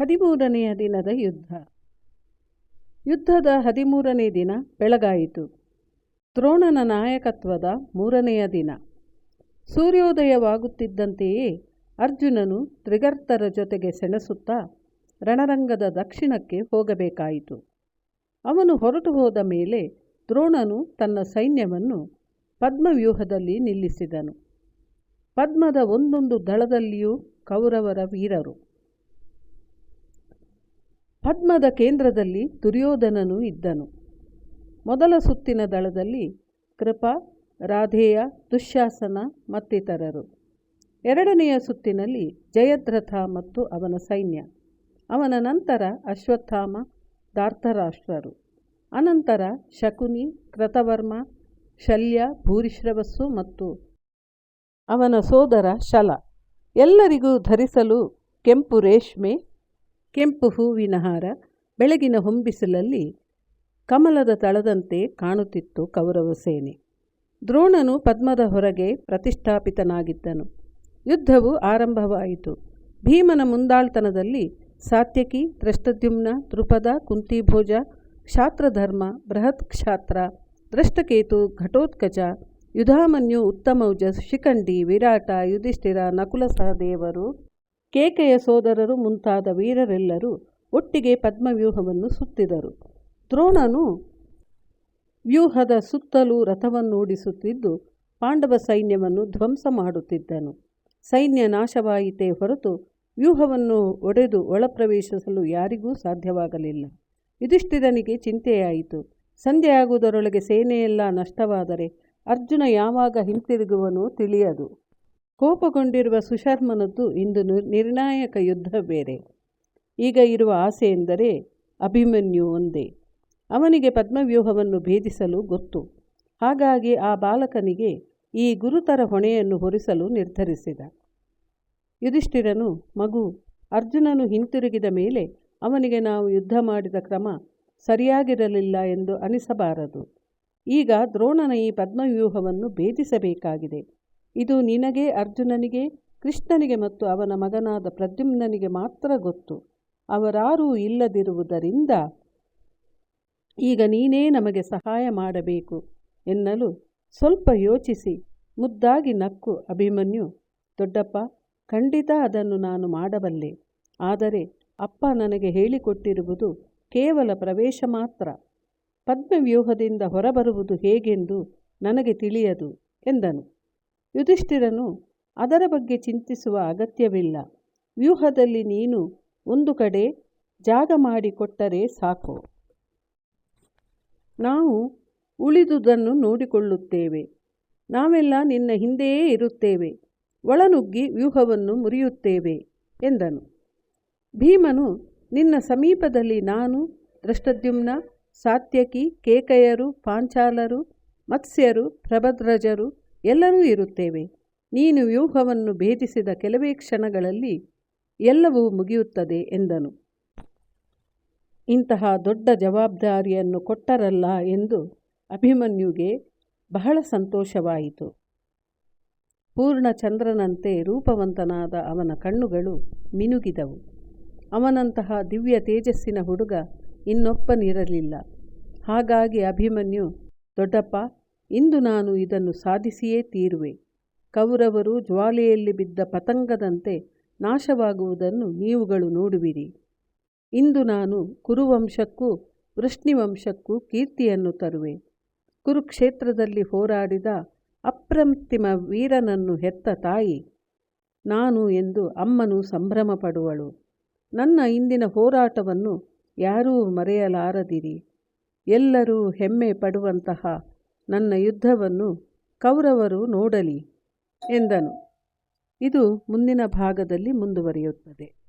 ಹದಿಮೂರನೆಯ ದಿನದ ಯುದ್ಧ. ಯುದ್ಧದ ಹದಿಮೂರನೇ ದಿನ ಬೆಳಗಾಯಿತು. ದ್ರೋಣನ ನಾಯಕತ್ವದ ಮೂರನೆಯ ದಿನ. ಸೂರ್ಯೋದಯವಾಗುತ್ತಿದ್ದಂತೆಯೇ ಅರ್ಜುನನು ತ್ರಿಗರ್ತರ ಜೊತೆಗೆ ಸೆಣಸುತ್ತಾ ರಣರಂಗದ ದಕ್ಷಿಣಕ್ಕೆ ಹೋಗಬೇಕಾಯಿತು. ಅವನು ಹೊರಟು ಹೋದ ಮೇಲೆ ದ್ರೋಣನು ತನ್ನ ಸೈನ್ಯವನ್ನು ಪದ್ಮವ್ಯೂಹದಲ್ಲಿ ನಿಲ್ಲಿಸಿದನು. ಪದ್ಮದ ಒಂದೊಂದು ದಳದಲ್ಲಿಯೂ ಕೌರವರ ವೀರರು. ಪದ್ಮದ ಕೇಂದ್ರದಲ್ಲಿ ದುರ್ಯೋಧನನು ಇದ್ದನು. ಮೊದಲ ಸುತ್ತಿನ ದಳದಲ್ಲಿ ಕೃಪಾ, ರಾಧೇಯ, ದುಶ್ಯಾಸನ ಮತ್ತಿತರರು. ಎರಡನೆಯ ಸುತ್ತಿನಲ್ಲಿ ಜಯದ್ರಥ ಮತ್ತು ಅವನ ಸೈನ್ಯ. ಅವನ ನಂತರ ಅಶ್ವತ್ಥಾಮ ದಾರ್ಥರಾಷ್ಟ್ರರು ಅನಂತರ ಶಕುನಿ ಕೃತವರ್ಮ ಶಲ್ಯ, ಭೂರಿಶ್ರವಸ್ಸು ಮತ್ತು ಅವನ ಸೋದರ ಶಲ. ಎಲ್ಲರಿಗೂ ಧರಿಸಲು ಕೆಂಪು ರೇಷ್ಮೆ ಕೆಂಪು ಹೂವಿನ ಹಾರ ಬೆಳಗಿನ ಹೊಂಬಿಸಿಲಲ್ಲಿ ಕಮಲದ ತಳದಂತೆ ಕಾಣುತ್ತಿತ್ತು ಕೌರವ ಸೇನೆ. ದ್ರೋಣನು ಪದ್ಮದ ಹೊರಗೆ ಪ್ರತಿಷ್ಠಾಪಿತನಾಗಿದ್ದನು. ಯುದ್ಧವು ಆರಂಭವಾಯಿತು. ಭೀಮನ ಮುಂದಾಳ್ತನದಲ್ಲಿ ಸಾತ್ಯಕಿ ತ್ರಷ್ಟದ್ಯುಮ್ನ ದೃಪದ ಕುಂತಿಭೋಜ ಕ್ಷಾತ್ರಧರ್ಮ ಬೃಹತ್ ಕ್ಷಾತ್ರ ದೃಷ್ಟಕೇತು ಘಟೋತ್ಕಚ, ಯುಧಾಮನ್ಯು ಉತ್ತಮೌಜ, ಶಿಖಂಡಿ, ವಿರಾಟ, ಯುಧಿಷ್ಠಿರ ನಕುಲ ಸಹದೇವರು ಕೇಕೆಯ ಸೋದರರು ಮುಂತಾದ ವೀರರೆಲ್ಲರೂ ಒಟ್ಟಿಗೆ ಪದ್ಮವ್ಯೂಹವನ್ನು ಸುತ್ತಿದರು. ದ್ರೋಣನು ವ್ಯೂಹದ ಸುತ್ತಲೂ ರಥವನ್ನು ಓಡಿಸುತ್ತಿದ್ದು ಪಾಂಡವ ಸೈನ್ಯವನ್ನು ಧ್ವಂಸ ಮಾಡುತ್ತಿದ್ದನು. ಸೈನ್ಯ ನಾಶವಾಯಿತೇ ಹೊರತು ವ್ಯೂಹವನ್ನು ಒಡೆದು ಒಳಪ್ರವೇಶಿಸಲು ಯಾರಿಗೂ ಸಾಧ್ಯವಾಗಲಿಲ್ಲ. ಯುಧಿಷ್ಠಿರನಿಗೆ ಚಿಂತೆಯಾಯಿತು. ಸಂಧ್ಯೆಯಾಗುವುದರೊಳಗೆ ಸೇನೆಯೆಲ್ಲ ನಷ್ಟವಾದರೆ ಅರ್ಜುನ ಯಾವಾಗ ಹಿಂತಿರುಗುವನೋ ತಿಳಿಯದು. ಕೋಪಗೊಂಡಿರುವ ಸುಶರ್ಮನದ್ದು ಇಂದು ನಿರ್ಣಾಯಕ ಯುದ್ಧ ಬೇರೆ. ಈಗ ಇರುವ ಆಸೆ ಎಂದರೆ ಅಭಿಮನ್ಯು ಒಂದೇ. ಅವನಿಗೆ ಪದ್ಮವ್ಯೂಹವನ್ನು ಭೇದಿಸಲು ಗೊತ್ತು. ಹಾಗಾಗಿ ಆ ಬಾಲಕನಿಗೆ ಈ ಗುರುತರ ಹೊಣೆಯನ್ನು ಹೊರಿಸಲು ನಿರ್ಧರಿಸಿದ. ಯುಧಿಷ್ಠಿರನು, ಮಗು, ಅರ್ಜುನನು ಹಿಂತಿರುಗಿದ ಮೇಲೆ ಅವನಿಗೆ ನಾವು ಯುದ್ಧ ಮಾಡಿದ ಕ್ರಮ ಸರಿಯಾಗಿರಲಿಲ್ಲ ಎಂದು ಅನಿಸಬಾರದು. ಈಗ ದ್ರೋಣನ ಈ ಪದ್ಮವ್ಯೂಹವನ್ನು ಭೇದಿಸಬೇಕಾಗಿದೆ. ಇದು ನಿನಗೆ, ಅರ್ಜುನನಿಗೆ, ಕೃಷ್ಣನಿಗೆ ಮತ್ತು ಅವನ ಮಗನಾದ ಪ್ರದ್ಯುಮ್ನನಿಗೆ ಮಾತ್ರ ಗೊತ್ತು. ಅವರಾರೂ ಇಲ್ಲದಿರುವುದರಿಂದ ಈಗ ನೀನೇ ನಮಗೆ ಸಹಾಯ ಮಾಡಬೇಕು ಎನ್ನಲು ಸ್ವಲ್ಪ ಯೋಚಿಸಿ, ಮುದ್ದಾಗಿ ನಕ್ಕು, ಅಭಿಮನ್ಯು, ದೊಡ್ಡಪ್ಪ, ಖಂಡಿತ ಅದನ್ನು ನಾನು ಮಾಡಬಲ್ಲೆ. ಆದರೆ ಅಪ್ಪ ನನಗೆ ಹೇಳಿಕೊಟ್ಟಿರುವುದು ಕೇವಲ ಪ್ರವೇಶ ಮಾತ್ರ. ಪದ್ಮವ್ಯೂಹದಿಂದ ಹೊರಬರುವುದು ಹೇಗೆಂದು ನನಗೆ ತಿಳಿಯದು ಎಂದನು. ಯುಧಿಷ್ಠಿರನು ಅದರ ಬಗ್ಗೆ ಚಿಂತಿಸುವ ಅಗತ್ಯವಿಲ್ಲ. ವ್ಯೂಹದಲ್ಲಿ ನೀನು ಒಂದು ಕಡೆ ಜಾಗ ಮಾಡಿಕೊಟ್ಟರೆ ಸಾಕು. ನಾವು ಉಳಿದುದನ್ನು ನೋಡಿಕೊಳ್ಳುತ್ತೇವೆ. ನಾವೆಲ್ಲ ನಿನ್ನ ಹಿಂದೆಯೇ ಇರುತ್ತೇವೆ. ಒಳನುಗ್ಗಿ ವ್ಯೂಹವನ್ನು ಮುರಿಯುತ್ತೇವೆ ಎಂದನು. ಭೀಮನು, ನಿನ್ನ ಸಮೀಪದಲ್ಲಿ ನಾನು ದೃಷ್ಟದ್ಯುಮ್ನ ಸಾತ್ಯಕಿ, ಕೇಕಯರು, ಪಾಂಚಾಲರು, ಮತ್ಸ್ಯರು, ಪ್ರಭದ್ರಜರು ಎಲ್ಲರೂ ಇರುತ್ತೇವೆ. ನೀನು ವ್ಯೂಹವನ್ನು ಭೇದಿಸಿದ ಕೆಲವೇ ಕ್ಷಣಗಳಲ್ಲಿ ಎಲ್ಲವೂ ಮುಗಿಯುತ್ತದೆ ಎಂದನು. ಇಂತಹ ದೊಡ್ಡ ಜವಾಬ್ದಾರಿಯನ್ನು ಕೊಟ್ಟರಲ್ಲ ಎಂದು ಅಭಿಮನ್ಯುಗೆ ಬಹಳ ಸಂತೋಷವಾಯಿತು. ಪೂರ್ಣ ಚಂದ್ರನಂತೆ ರೂಪವಂತನಾದ ಅವನ ಕಣ್ಣುಗಳು ಮಿನುಗಿದವು. ಅವನಂತಹ ದಿವ್ಯ ತೇಜಸ್ಸಿನ ಹುಡುಗ ಇನ್ನೊಬ್ಬನಿರಲಿಲ್ಲ ಹಾಗಾಗಿ ಅಭಿಮನ್ಯು, ದೊಡ್ಡಪ್ಪ ಇಂದು ನಾನು ಇದನ್ನು ಸಾಧಿಸಿಯೇ ತೀರುವೆ. ಕೌರವರು ಜ್ವಾಲೆಯಲ್ಲಿ ಬಿದ್ದ ಪತಂಗದಂತೆ ನಾಶವಾಗುವುದನ್ನು ನೀವುಗಳು ನೋಡುವಿರಿ. ಇಂದು ನಾನು ಕುರುವಂಶಕ್ಕೂ ವೃಷ್ಣಿವಂಶಕ್ಕೂ ಕೀರ್ತಿಯನ್ನು ತರುವೆ. ಕುರುಕ್ಷೇತ್ರದಲ್ಲಿ ಹೋರಾಡಿದ ಅಪ್ರತಿಮ ವೀರನನ್ನು ಹೆತ್ತ ತಾಯಿ, ನಾನು ಎಂದು ಅಮ್ಮನು ಸಂಭ್ರಮ ಪಡುವಳು ನನ್ನ ಇಂದಿನ ಹೋರಾಟವನ್ನು ಯಾರೂ ಮರೆಯಲಾರದಿರಿ. ಎಲ್ಲರೂ ಹೆಮ್ಮೆ ಪಡುವಂತಹ ನನ್ನ ಯುದ್ಧವನ್ನು ಕೌರವರು ನೋಡಲಿ ಎಂದನು. ಇದು ಮುಂದಿನ ಭಾಗದಲ್ಲಿ ಮುಂದುವರಿಯುತ್ತದೆ.